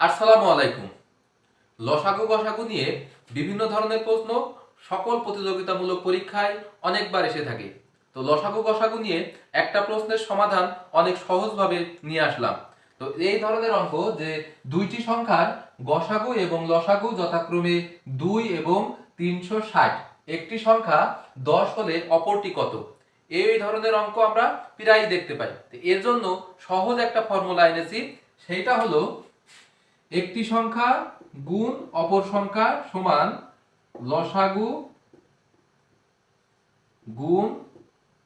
আসসালামু আলাইকুম। লসাগু গসাগু নিয়ে বিভিন্ন ধরনের প্রশ্ন সকল প্রতিযোগিতামূলক পরীক্ষায় অনেকবার এসে থাকে। তো লসাগু গসাগু নিয়ে একটা প্রশ্নের সমাধান অনেক সহজভাবে নিয়ে আসলাম। তো এই ধরনের অঙ্ক যে দুইটি সংখ্যার গসাগু এবং লসাগু যথাক্রমে দুই এবং তিনশো ষাট, একটি সংখ্যা দশ হলে অপরটি কত? এই ধরনের অঙ্ক আমরা প্রায়ই দেখতে পাই। এর জন্য সহজ একটা ফর্মুলা এনেছি, সেইটা হলো একটি সংখ্যা গুণ অপর সংখ্যা সমান লসাগু গুণ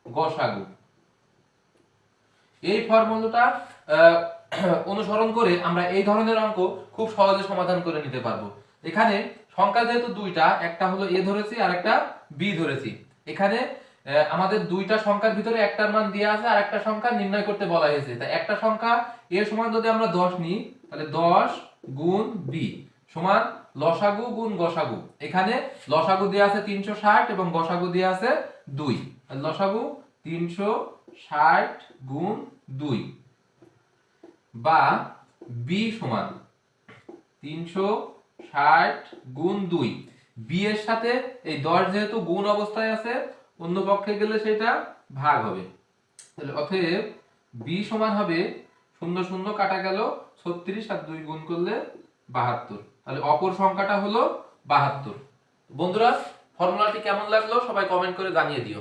গসাগু। এই ফর্মুলাটা অনুসরণ করে আমরা এই ধরনের অঙ্ক খুব সহজে সমাধান করে নিতে পারব। এখানে সংখ্যা যেহেতু দুইটা, একটা হলো এ ধরেছি আর একটা বি ধরেছি। এখানে আমাদের দুইটা সংখ্যার ভিতরে একটার মান দেওয়া আছে আর একটা সংখ্যা নির্ণয় করতে বলা হয়েছে। তাই একটা সংখ্যা এর সমান যদি আমরা দশ নিই, তাহলে দশ গুণ বি সমান লসাগু গুণ গসাগু। এখানে লসাগু দেওয়া আছে তিনশো ষাট এবং গসাগু দেওয়া আছে দুই। লসাগু তিনশো ষাট গুণ দুই বা বি সমান তিনশো ষাট গুণ দুই। বি এর সাথে এই দশ যেহেতু গুণ অবস্থায় আছে অন্য পক্ষে গেলে সেটা ভাগ হবে। তাহলে অতএব বি সমান হবে শূন্য শূন্য কাটা গেল ছত্রিশ আর দুই গুণ করলে বাহাত্তর। তাহলে অপর সংখ্যাটা হলো বাহাত্তর। বন্ধুরা, ফর্মুলাটি কেমন লাগল সবাই কমেন্ট করে জানিয়ে দিও।